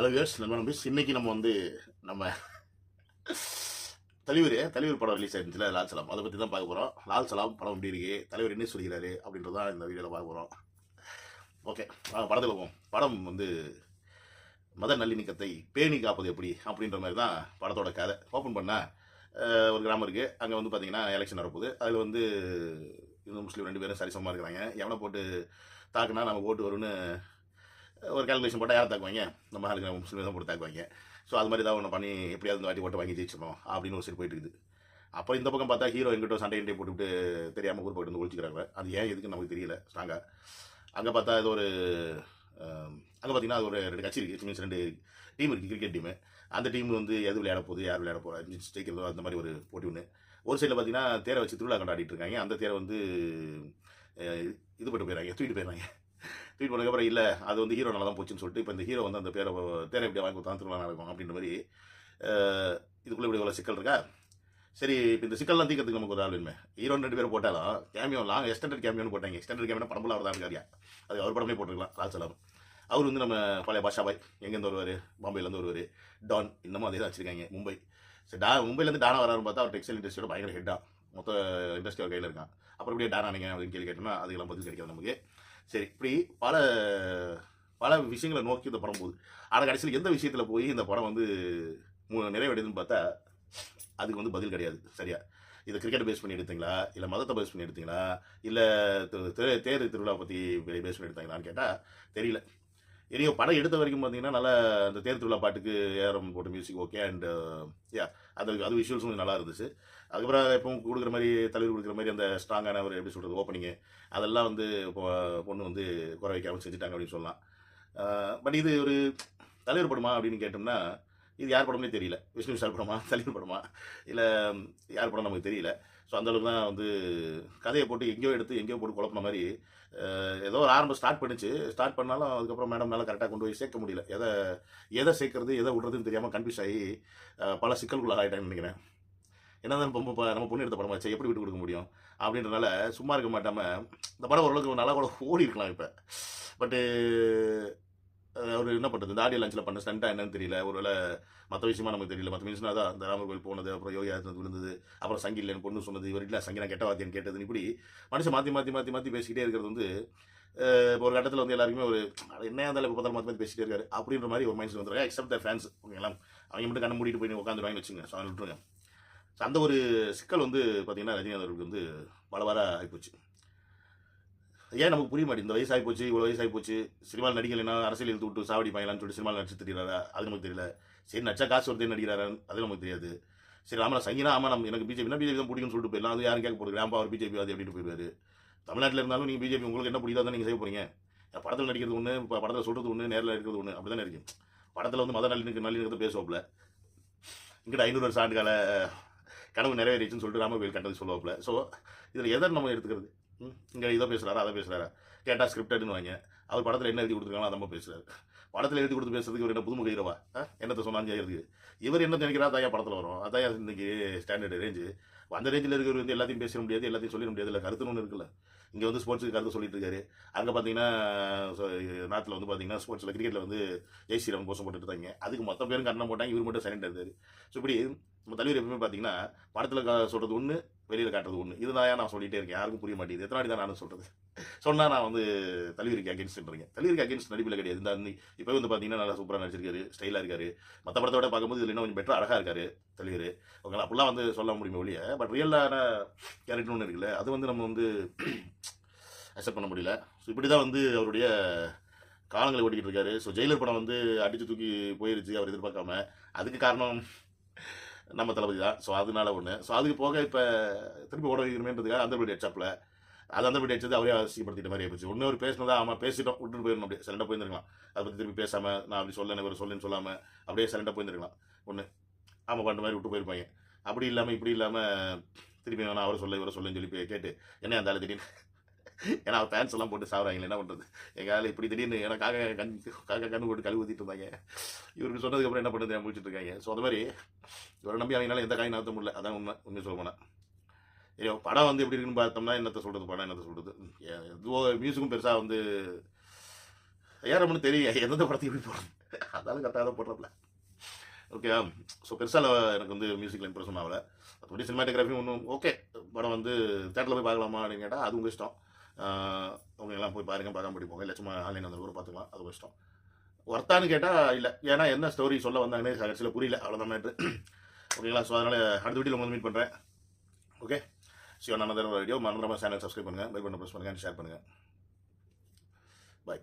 Hello wears நண்பன் நம்பிஸ் இன்னைக்கு நம்ம வந்து நம்ம தலைவர் தலைவர் படம் ரிலீஸ் ஆயிருந்துச்சுல லால் சலாம். அதை பற்றி தான் பார்க்க போகிறோம் லால் சலாம் படம் எப்படி இருக்கு? தலைவர் என்ன சொல்கிறாரு? அப்படின்றதான் இந்த வீடியோவில் பார்க்க போகிறோம் ஓகே படத்தில் போவோம். படம் வந்து மத நல்லிணக்கத்தை பேணி காப்பது எப்படி? அப்படின்ற மாதிரி தான் படத்தோட கதை. ஓப்பன் பண்ணால் ஒரு கிராமம் இருக்குது அங்கே வந்து பார்த்தீங்கன்னா எலெக்ஷன் வரப்போகுது. அதில் வந்து இந்து முஸ்லீம் ரெண்டு பேரும் சரிசமமாக இருக்கிறாங்க. எவனை போட்டு தாக்குனா நம்ம ஓட்டு வரும்னு ஒரு கால்குலேஷன் போட்டால் யாரை தாக்குவாங்க? நம்ம ஆளுக்கு நம்ம முஸ்லீம் தான் போட்டு தாக்குவாங்க. ஸோ அது மாதிரி தான் ஒன்று பண்ணி எப்படியாவது இந்த வாட்டி ஓட்டு வாங்கி ஜெயிச்சிடணும் அப்படின்னு ஒரு சரி போயிட்டு இருக்குது. அப்புறம் இந்த பக்கம் பார்த்தா ஹீரோ எங்கிட்ட சண்டை இண்டே போட்டுவிட்டு தெரியாமல் ஊர் போயிட்டு வந்து ஒழிச்சிக்கிறாங்க. அது ஏன் எதுக்கு நமக்கு தெரியல ஸ்ட்ராங்காக அங்கே பார்த்தா இது ஒரு அங்கே பார்த்தீங்கன்னா அது ஒரு ரெண்டு கட்சி இருக்குது மீன்ஸ் ரெண்டு டீம் இருக்குது கிரிக்கெட் டீமு அந்த டீம் வந்து எது விளையாட போகுது யார் விளையாட போகிறா ஜெயிக்கிறதோ அந்த மாதிரி ஒரு போட்டி ஒன்று ஒரு சைடில் பார்த்தீங்கன்னா தேரை வச்சு திருவிழா கொண்டாடிட்டு இருக்காங்க. அந்த தேரை வந்து இது போட்டு போயிடறாங்க தூக்கிட்டு போயிடறாங்க. ட்வீட் பண்ணதுக்கப்புறம் இல்லை அது வந்து ஹீரோ நல்லா தான் போச்சுன்னு சொல்லிட்டு இப்போ இந்த ஹீரோ வந்து அந்த பேரை தேரை எப்படி வாங்கி கொடுத்தா திருவிழா நடக்கும் அப்படின்ற மாதிரி இதுக்குள்ளே இப்படி இவ்வளோ சிக்கல் இருக்கா? சரி இப்போ இந்த சிக்கல்லாம் தீக்கிறதுக்கு நமக்கு ஒரு ஆள் வேணுமே. ஹீரோ ரெண்டு பேரும் போட்டாலும் கேமியோ லாங் எக்ஸ்டெண்டட் கேமியோன்னு போட்டாங்க. எக்ஸ்டெண்டட் கேமியோ படம்புல அவர் தான் இருக்காரியா அது அவர் படமே போட்டிருக்கலாம் ராஜ் சலாம் அவர் வந்து நம்ம பழைய பாஷாபாய் எங்கேருந்து வருவார்? பாம்பேலேருந்து வருவார். டான் இன்னமும் அதே தான் வச்சுருக்காங்க மும்பை. சரி டா மும்பைலேருந்து டானா வராருன்னு பார்த்தா uh, அவர் டெக்ஸ்டைல் இண்டஸ்ட்ரியோட பயங்கர ஹெட்டாக மொத்த இண்டஸ்ட்ரி அவர் கையில் இருக்கான். அப்புறம் இப்படியே டானா நீங்கள் அப்படின்னு கேள்வி கேட்டோம்னா அதுக்கெல்லாம் பதில் கிடைக்காது நமக்கு. சரி இப்படி பல பல விஷயங்களை நோக்கி இந்த படம் போகுது. ஆனால் கடைசியில் எந்த விஷயத்தில் போய் இந்த படம் வந்து நிறைவடைதுன்னு பார்த்தா அதுக்கு வந்து பதில் கிடையாது. சரியா? இதை கிரிக்கெட் பேஸ் பண்ணி எடுத்தீங்களா? இல்லை மதத்தை பேஸ் பண்ணி எடுத்தீங்களா? இல்லை தேர் திருவிழா பற்றி பேஸ் பண்ணி எடுத்தாங்களான்னு கேட்டால் தெரியல. இனியும் படம் எடுத்த வரைக்கும் பார்த்தீங்கன்னா நல்லா அந்த தேர் திருவிழா பாட்டுக்கு ஏஆர்எம் போட்ட மியூசிக் ஓகே அண்ட் யா அது அது விஷுவல்ஸும் நல்லா இருந்துச்சு. அதுக்கப்புறம் இப்போ கொடுக்குற மாதிரி தலைவர் கொடுக்குற மாதிரி அந்த ஸ்ட்ராங்கான ஒரு எப்படி சொல்கிறது ஓப்பனிங்கு அதெல்லாம் வந்து பொண்ணு வந்து குறை வைக்காமல் செஞ்சுட்டாங்க அப்படின்னு சொல்லலாம். பட் இது ஒரு தலைவர் படமா அப்படின்னு கேட்டோம்னா இது யார் படம்னே தெரியல. விஷ்ணு விஷால் படமா சலீம் படமா இல்லை யார் படம் நமக்கு தெரியல. ஸோ அந்தளவுக்கு தான் வந்து கதையை போட்டு எங்கேயோ எடுத்து எங்கேயோ போட்டு குழப்பின மாதிரி ஏதோ ஒரு ஆரம்பம் ஸ்டார்ட் பண்ணிச்சு. ஸ்டார்ட் பண்ணாலும் அதுக்கப்புறம் மேடம் மேலே கரெக்டாக கொண்டு போய் சேர்க்க முடியல. எதை எதை சேர்க்கறது எதை விடுறதுன்னு தெரியாமல் கன்ஃபியூஸ் ஆகி பல சிக்கல்குள்ள ஆகிட்டேன்னு நினைக்கிறேன். என்னதான் தான் இப்போ நம்ம பொண்ணு எடுத்த படமாச்சு எப்படி விட்டு கொடுக்க முடியும்? அப்படின்றனால சும்மா இருக்க மாட்டாமல் இந்த படம் ஓரளவுக்கு நல்லா கூட ஓடி இருக்கலாம் இப்போ. பட்டு அவர் என்ன பண்ணுறது இந்த ஆடியோ லஞ்சில் பண்ண ஸ்டண்ட்டாக என்னன்னு தெரியல. ஒருவேளை மற்ற விஷயமா நமக்கு தெரியல. மற்ற விஷயம் தான் அந்த ராமர் கோயில் போனது அப்புறம் யோகி ஆதித்யநாத் விழுந்தது அப்புறம் சங்கி இல்லைன்னு பொண்ணு சொன்னது இவர் இல்லை சங்கி நான் கெட்ட வாத்தியன்னு கேட்டது இப்படி மனுஷன் மாற்றி மாற்றி மாற்றி மாற்றி பேசிக்கிட்டே இருக்கிறது வந்து இப்போ ஒரு கட்டத்தில் வந்து எல்லாருக்குமே ஒரு என்ன இருந்தாலும் இப்போ பார்த்தாலும் மாற்றி மாற்றி பேசிட்டே இருக்காரு அப்படின்ற மாதிரி ஒரு மைண்ட் வந்துருக்காங்க. எக்ஸப்ட் த ஃபேன்ஸ் ஓகேங்களா? அவங்க மட்டும் கண்ணை மூடிட்டு போய் உட்காந்துருவாங்கன்னு வச்சுங்க ஸோ அவங்க விட்டுருங்க. ஸோ அந்த ஒரு சிக்கல் வந்து பார்த்தீங்கன்னா ரஜினிகாந்த் அவர்களுக்கு வந்து பல ஆகிப்போச்சு. ஏன் நமக்கு புரிய மாட்டேங்குது? இந்த வயசாகி போச்சு இவ்வளோ வயசாகி போச்சு சினிமாவில் நடிக்கலைன்னா அரசியல் எழுத்து விட்டு சாவடி பாயலான்னு சொல்லிட்டு சினிமாவில் நடிச்சு அது நமக்கு தெரியல. சரி நச்சா காசு வருதே நடிக்கிறாரா? அது நமக்கு தெரியாது. சரி ஆமாம் சங்கினா ஆமாம் நம்ம எனக்கு பிஜேபி பிஜேபி தான் பிடிக்கும்னு சொல்லிட்டு போயிடலாம். அது யாரும் கேட்க போகிறது ஆம்பா அவர் பிஜேபி அது அப்படின்னு போயிடுவாரு. தமிழ்நாட்டில் இருந்தாலும் நீங்கள் பிஜேபி உங்களுக்கு என்ன பிடிக்காதோ நீங்கள் செய்ய போகிறீங்க படத்தில் நடிக்கிறது ஒன்று இப்போ படத்தில் சொல்கிறது ஒன்று நேரில் இருக்கிறது ஒன்று அப்படி தானே இருக்கு. படத்தில் வந்து மத நல்லிணக்க நல்லிணக்கத்தை பேசுவோம்ல இங்கிட்ட ஐநூறு வருஷம் ஆண்டு கால கனவு நிறைவேறிச்சுன்னு சொல்லிட்டு ராமவேல் கண்டது சொல்லுவாப்புல. ஸோ இதில் எதை நம்ம எடுத்துக்கிறது? இங்கே இதை பேசுகிறாரா அதை பேசுகிறாரா கேட்டால் ஸ்கிரிப்டட்னு வாங்க. அவர் படத்தில் என்ன எழுதி கொடுத்துருக்காங்களோ அதை பேசுகிறாரு படத்தில் எழுதி கொடுத்து பேசுறதுக்கு இவர் என்ன புதுமுக ஹீரோவா என்னத்தை சொன்னாலும் செய்யறதுக்கு இவர் என்ன நினைக்கிறா அதான் படத்தில் வரும். அதான் இன்னைக்கு ஸ்டாண்டர்ட் ரேஞ்சு அந்த ரேஞ்சில் இருக்கிறவர் வந்து எல்லாத்தையும் பேச முடியாது எல்லாத்தையும் சொல்லிட முடியாது. இல்லை கருத்துன்னு ஒன்று இருக்குல்ல. இங்கே வந்து ஸ்போர்ட்ஸுக்கு கருத்து சொல்லிட்டு இருக்காரு. அங்கே பார்த்தீங்கன்னா நாட்டில் வந்து பார்த்தீங்கன்னா ஸ்போர்ட்ஸில் கிரிக்கெட்டில் வந்து ஜெய் ஸ்ரீராம் கோஷம் போட்டுட்டு இருந்தாங்க. அதுக்கு மொத்த பேரும் கண்ணம் போட்டாங்க. இவர் மட்டும் சைலண்ட் இருந்தார். ஸோ இப்படி நம்ம தலைவர் எப்பவுமே பார்த்தீங்கன்னா படத்தில் சொல்கிறது ஒன்று வெளியில் காட்டுறது ஒன்று இதுதான் நான் சொல்லிகிட்டே இருக்கேன்? யாருக்கும் புரிய மாட்டேங்குது. எத்தனை தான் நானும் சொல்கிறது சொன்னால் நான் வந்து தலைவருக்கு அகேன்ஸ்ட்ன்றீங்க தலைவருக்கு அகேன்ஸ்ட் நடிப்பில் கிடையாது. இந்த இப்போ வந்து பார்த்தீங்கன்னா நல்லா சூப்பராக நடிச்சிருக்காரு ஸ்டைலாக இருக்காரு. மற்ற படத்தை விட பார்க்கும்போது இதில் இன்னும் கொஞ்சம் பெட்டர் அழகாக இருக்காரு தலைவர் ஓகே அப்படிலாம் வந்து சொல்ல முடியுமே ஒழிய பட் ரியலான கேரக்டர் ஒன்று இருக்குல்ல அது வந்து நம்ம வந்து அக்செப்ட் பண்ண முடியல. ஸோ இப்படி தான் வந்து அவருடைய காலங்களை ஓட்டிக்கிட்டு இருக்காரு. ஸோ ஜெயிலர் படம் வந்து அடித்து தூக்கி போயிருச்சு அவர் எதிர்பார்க்காம. அதுக்கு காரணம் நம்ம தளபதி தான். ஸோ அதனால ஒன்று ஸோ அதுக்கு போக இப்போ திருப்பி ஓட வைக்கணுமேன்றதுக்காக அந்த வீடு ஹெட்ஷாப்பில் அது அந்த வீடு ஹெச்சது அவரே அசிங்கப்படுத்திட்ட மாதிரி ஆயிடுச்சு ஒன்று ஒரு பேசினதா ஆமாம் பேசிட்டோம். விட்டுட்டு போயிடணும் அப்படியே. சைலண்டாக போயிருந்துருக்கலாம். அதை பற்றி திருப்பி பேசாமல் நான் அப்படி சொல்ல இவர் சொல்லுன்னு சொல்லாமல் அப்படியே சைலண்டாக போயிருந்துருக்கலாம். ஒன்று ஆமாம் பண்ணுற மாதிரி விட்டு போயிருப்பாங்க. அப்படி இல்லாமல் இப்படி இல்லாமல் திருப்பி நான் அவரை சொல்ல இவரை சொல்லுன்னு சொல்லி போய் கேட்டு என்ன அந்த ஆள் திடீர்னு? ஏன்னா அவர் ஃபேன்ஸ் எல்லாம் போட்டு சாப்பிட்றாங்களே என்ன பண்ணுறது எங்கள் ஆள் இப்படி திடீர்னு ஏன்னா கண் காக்கா கண்ணு போட்டு கழுவி ஊற்றிட்டு இருந்தாங்க. இவருக்கு சொன்னதுக்கப்புறம் என்ன பண்ணுறது முடிச்சுட்டு இருக்காங்க. ஸோ அந்த மாதிரி இவரை நம்பி அவங்களால எந்த காயும் நடத்த முடியல. அதான் உண்மை. உண்மை சொல்ல போனால் ஐயோ படம் வந்து எப்படி இருக்குன்னு பார்த்தோம்னா என்னத்தை சொல்கிறது படம் என்னத்தை சொல்கிறது எதுவோ மியூசிக்கும் பெருசாக வந்து ஏறம்னு தெரியும் எந்தெந்த படத்தையும் எப்படி போடுறது அதாலும் கரெக்டாக தான் போடுறப்பல ஓகே ஸோ பெருசாக எனக்கு வந்து மியூசிக்கில் இம்ப்ரெஷன் ஆகலை. மற்றபடி சினிமாட்டோகிராஃபி ஒன்றும் ஓகே படம் வந்து தேட்டரில் போய் பார்க்கலாமா அப்படின்னு கேட்டால் அது உங்கள் இஷ்டம். அவங்க எல்லாம் போய் பாருங்க பார்க்காம போய் போங்க? இல்லை சும்மா ஆன்லைன் வந்து கூட பார்த்துக்கலாம். அது உங்கள் இஷ்டம். ஒர்த்தான்னு கேட்டால் இல்லை. ஏன்னா என்ன ஸ்டோரி சொல்ல வந்தாங்கன்னே கடைசியில் புரியல. அவ்வளோதான் மேட்ரு ஓகேங்களா ஸோ அதனால் அடுத்த வீட்டில் வந்து மீட் பண்ணுறேன் ஓகே ஸோ நான் வீடியோ மறந்துடாமல் சேனல் சப்ஸ்கிரைப் பண்ணுங்கள் பை பண்ண ப்ரெஸ் பண்ணுங்கள் ஷேர் பண்ணுங்கள் பாய்